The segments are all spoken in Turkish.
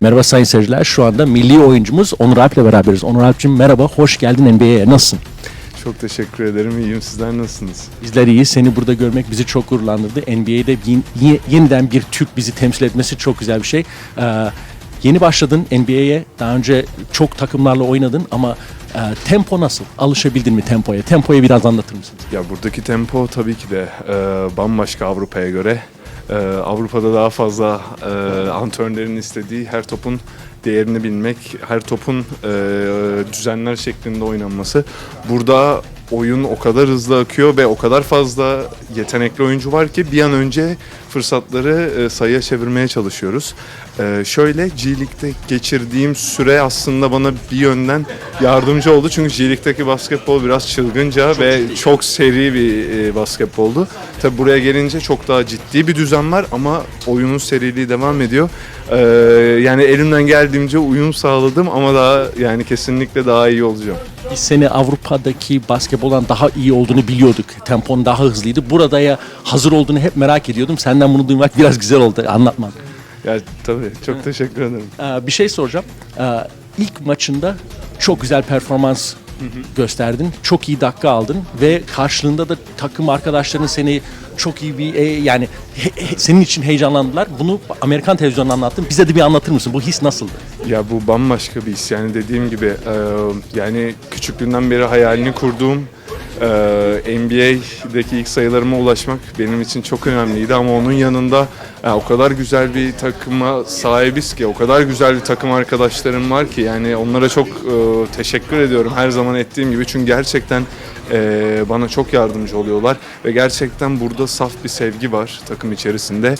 Merhaba sayın seyirciler. Şu anda milli oyuncumuz Onur Alp'le beraberiz. Onur Alp'cim merhaba, hoş geldin NBA'ye. Nasılsın? Çok teşekkür ederim. İyiyim. Sizler nasılsınız? Bizler iyi. Seni burada görmek bizi çok gururlandırdı. NBA'de yeniden bir Türk bizi temsil etmesi çok güzel bir şey. Ee, yeni başladın NBA'ye. Daha önce çok takımlarla oynadın ama e, tempo nasıl? Alışabildin mi tempoya? Tempoyu biraz anlatır mısın? Ya buradaki tempo tabii ki de e, bambaşka Avrupa'ya göre. E, Avrupa'da daha fazla e, antrenörlerin istediği her topun değerini bilmek, her topun e, düzenler şeklinde oynanması. Burada oyun o kadar hızlı akıyor ve o kadar fazla yetenekli oyuncu var ki bir an önce fırsatları e, sayıya çevirmeye çalışıyoruz. E, şöyle G League'de geçirdiğim süre aslında bana bir yönden yardımcı oldu. Çünkü G League'deki basketbol biraz çılgınca ve çok seri bir e, basketboldu. Tabi buraya gelince çok daha ciddi bir düzen var ama oyunun seriliği devam ediyor. E, yani elimden geldiğince uyum sağladım ama daha yani kesinlikle daha iyi olacağım. Biz seni Avrupa'daki basketboldan daha iyi olduğunu biliyorduk. Tempon daha hızlıydı. Burada ya hazır olduğunu hep merak ediyordum. Senden bunu duymak biraz güzel oldu. Anlatmam. Ya tabii çok teşekkür ederim. Ee, bir şey soracağım. Ee, ilk maçında çok güzel performans gösterdin. Çok iyi dakika aldın ve karşılığında da takım arkadaşların seni çok iyi bir e, yani he- he- senin için heyecanlandılar. Bunu Amerikan televizyonunda anlattın. Bize de bir anlatır mısın? Bu his nasıldı? Ya bu bambaşka bir his. Yani dediğim gibi e, yani küçüklüğümden beri hayalini kurduğum e, NBA'deki ilk sayılarıma ulaşmak benim için çok önemliydi ama onun yanında e, o kadar güzel bir takıma sahibiz ki, o kadar güzel bir takım arkadaşlarım var ki yani onlara çok e, teşekkür ediyorum her zaman ettiğim gibi çünkü gerçekten e, bana çok yardımcı oluyorlar ve gerçekten burada saf bir sevgi var takım içerisinde.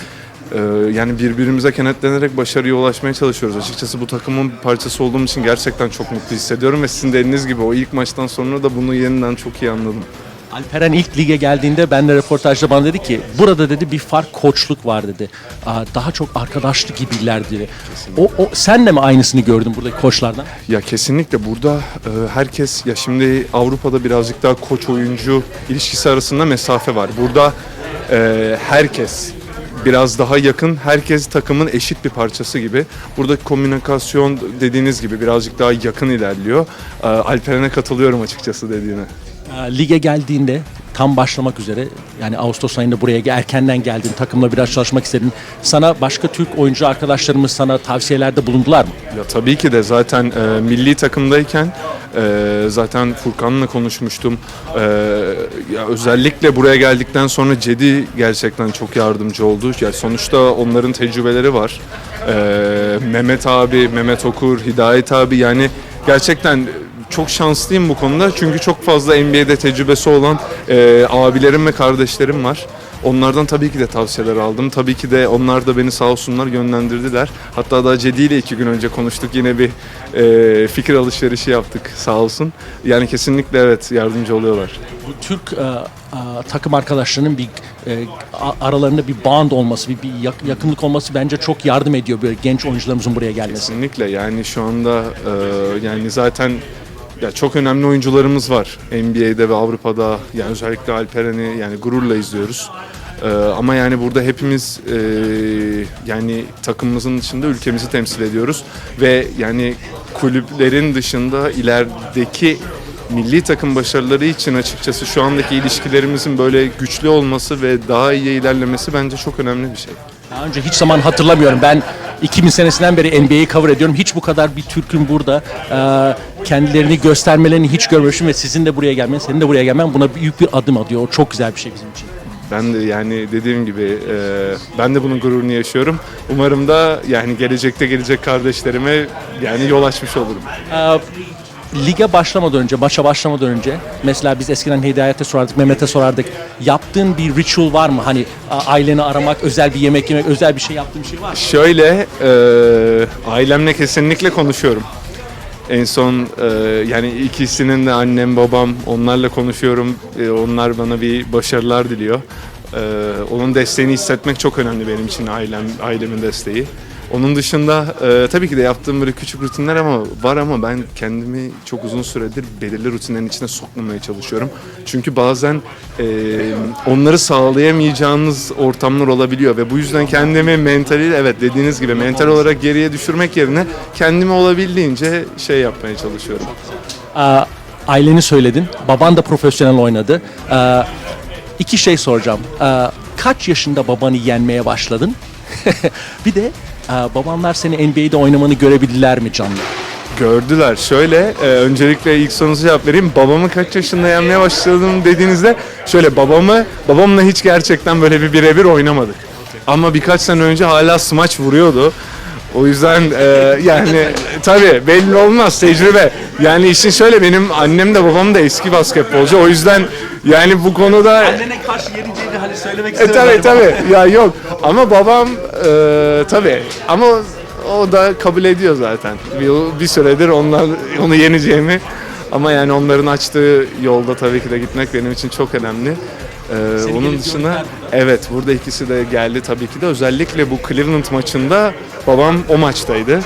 Ee, yani birbirimize kenetlenerek başarıya ulaşmaya çalışıyoruz. Açıkçası bu takımın bir parçası olduğum için gerçekten çok mutlu hissediyorum ve sizin dediğiniz gibi o ilk maçtan sonra da bunu yeniden çok iyi anladım. Alperen ilk lige geldiğinde ben de röportajda bana dedi ki burada dedi bir fark koçluk var dedi. Aa, daha çok arkadaşlık gibiler dedi. O, o sen de mi aynısını gördün buradaki koçlardan? Ya kesinlikle burada e, herkes ya şimdi Avrupa'da birazcık daha koç oyuncu ilişkisi arasında mesafe var. Burada e, herkes biraz daha yakın, herkes takımın eşit bir parçası gibi. Buradaki komünikasyon dediğiniz gibi birazcık daha yakın ilerliyor. E, Alperen'e katılıyorum açıkçası dediğine. Aa, lige geldiğinde tam başlamak üzere yani Ağustos ayında buraya erkenden geldin takımla biraz çalışmak istedin. Sana başka Türk oyuncu arkadaşlarımız sana tavsiyelerde bulundular mı? Ya tabii ki de zaten e, milli takımdayken e, zaten Furkan'la konuşmuştum. E, ya özellikle buraya geldikten sonra Cedi gerçekten çok yardımcı oldu. Yani sonuçta onların tecrübeleri var. E, Mehmet abi, Mehmet Okur, Hidayet abi yani gerçekten çok şanslıyım bu konuda çünkü çok fazla NBA'de tecrübesi olan e, abilerim ve kardeşlerim var. Onlardan tabii ki de tavsiyeler aldım. Tabii ki de onlar da beni sağ olsunlar yönlendirdiler. Hatta daha Cedi ile iki gün önce konuştuk. Yine bir e, fikir alışverişi yaptık sağ olsun. Yani kesinlikle evet yardımcı oluyorlar. Bu Türk e, e, takım arkadaşlarının bir e, a- aralarında bir band olması, bir, bir yak- yakınlık olması bence çok yardım ediyor böyle genç oyuncularımızın buraya gelmesi. Kesinlikle yani şu anda e, yani zaten ya çok önemli oyuncularımız var NBA'de ve Avrupa'da yani özellikle Alperen'i yani gururla izliyoruz. E, ama yani burada hepimiz e, yani takımımızın dışında ülkemizi temsil ediyoruz ve yani kulüplerin dışında ilerideki milli takım başarıları için açıkçası şu andaki ilişkilerimizin böyle güçlü olması ve daha iyi ilerlemesi bence çok önemli bir şey. Daha önce hiç zaman hatırlamıyorum. Ben 2000 senesinden beri NBA'yi cover ediyorum. Hiç bu kadar bir Türk'ün burada e, kendilerini göstermelerini hiç görmemişim ve sizin de buraya gelmen, senin de buraya gelmen buna büyük bir adım atıyor. O çok güzel bir şey bizim için. Ben de yani dediğim gibi e, ben de bunun gururunu yaşıyorum. Umarım da yani gelecekte gelecek kardeşlerime yani yol açmış olurum. Ee, lige başlamadan önce, maça başlamadan önce mesela biz eskiden Hidayet'e sorardık, Mehmet'e sorardık. Yaptığın bir ritual var mı? Hani aileni aramak, özel bir yemek yemek, özel bir şey yaptığın bir şey var mı? Şöyle e, ailemle kesinlikle konuşuyorum. En son e, yani ikisinin de annem babam onlarla konuşuyorum. E, onlar bana bir başarılar diliyor. E, onun desteğini hissetmek çok önemli benim için ailem ailemin desteği. Onun dışında e, tabii ki de yaptığım böyle küçük rutinler ama var ama ben kendimi çok uzun süredir belirli rutinlerin içine sokmamaya çalışıyorum. Çünkü bazen e, onları sağlayamayacağınız ortamlar olabiliyor ve bu yüzden kendimi mentali evet dediğiniz gibi mental olarak geriye düşürmek yerine kendimi olabildiğince şey yapmaya çalışıyorum. Aa, aileni söyledin. Baban da profesyonel oynadı. Aa, iki şey soracağım. Aa, kaç yaşında babanı yenmeye başladın? bir de aa, babamlar seni NBA'de oynamanı görebildiler mi canlı? Gördüler. Şöyle, e, öncelikle ilk sorunuza cevap vereyim. Babamı kaç yaşında yenmeye başladım dediğinizde şöyle babamı, babamla hiç gerçekten böyle bir birebir oynamadık. Ama birkaç sene önce hala smaç vuruyordu. O yüzden e, yani tabii belli olmaz tecrübe. Yani işin şöyle benim annem de babam da eski basketbolcu. O yüzden yani bu konuda Annene karşı yeneceğini hani söylemek e tabi tabi ya yok. Ama babam e, tabi ama o da kabul ediyor zaten. Bir, bir süredir ondan onu yeneceğimi. Ama yani onların açtığı yolda tabii ki de gitmek benim için çok önemli. E, Seni onun gelip dışında evet burada ikisi de geldi tabii ki de. Özellikle bu Cleveland maçında babam o maçtaydı.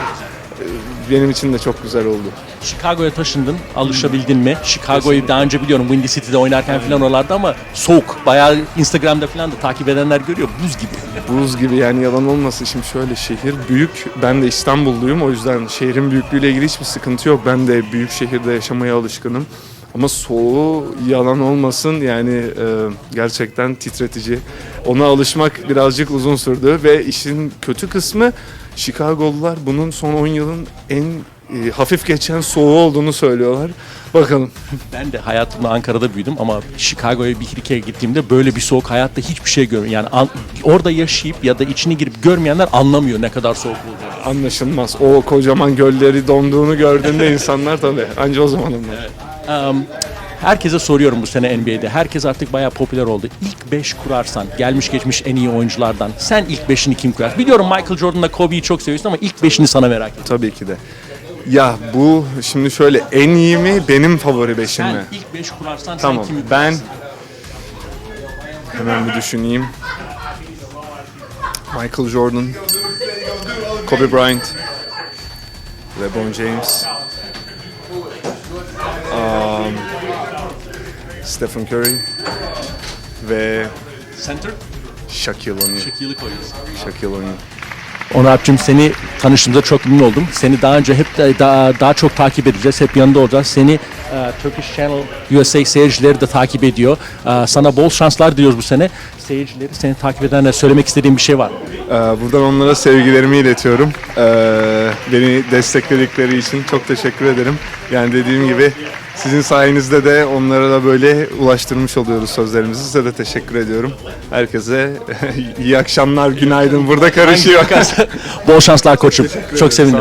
Benim için de çok güzel oldu. Chicago'ya taşındın. Alışabildin mi? Chicago'yu daha önce biliyorum Windy City'de oynarken falan oralarda ama soğuk. Bayağı Instagram'da falan da takip edenler görüyor. Buz gibi. Buz gibi yani yalan olmasın. Şimdi şöyle şehir büyük. Ben de İstanbulluyum. O yüzden şehrin büyüklüğüyle ilgili hiçbir sıkıntı yok. Ben de büyük şehirde yaşamaya alışkınım. Ama soğuğu yalan olmasın yani e, gerçekten titretici. Ona alışmak birazcık uzun sürdü ve işin kötü kısmı Chicago'lular bunun son 10 yılın en e, hafif geçen soğuğu olduğunu söylüyorlar. Bakalım. Ben de hayatımda Ankara'da büyüdüm ama Chicago'ya bir kere gittiğimde böyle bir soğuk hayatta hiçbir şey görmüyorum. Yani an- orada yaşayıp ya da içine girip görmeyenler anlamıyor ne kadar soğuk olduğunu. Anlaşılmaz. O kocaman gölleri donduğunu gördüğünde insanlar tabii anca o zaman anlar. Um, herkese soruyorum bu sene NBA'de. Herkes artık bayağı popüler oldu. İlk 5 kurarsan, gelmiş geçmiş en iyi oyunculardan sen ilk 5'ini kim kurar? Biliyorum Michael Jordan'la Kobe'yi çok seviyorsun ama ilk 5'ini sana merak ediyorum. Tabii ki de. Ya bu şimdi şöyle en iyi mi benim favori beşim Sen mi? ilk 5 kurarsan Tamam sen kimi ben kurarsın? hemen bir düşüneyim. Michael Jordan, Kobe Bryant, LeBron James, Stephen Curry ve Center, Shaquille O'Neal. Shaquille'i. Shaquille O'Neal. Onurap'cığım seni tanıştığımda çok memnun oldum. Seni daha önce hep de- daha, daha çok takip edeceğiz. Hep yanında olacağız. Seni e, Turkish Channel USA seyircileri de takip ediyor. E, sana bol şanslar diliyoruz bu sene. Seyircileri seni takip edenler söylemek istediğim bir şey var. Ee, Buradan onlara sevgilerimi iletiyorum. Ee, Beni destekledikleri için çok teşekkür ederim. Yani dediğim gibi sizin sayenizde de onlara da böyle ulaştırmış oluyoruz sözlerimizi. Size de teşekkür ediyorum. Herkese iyi akşamlar, günaydın. Burada karışıyor. bol şanslar koçum. Çok sevindim.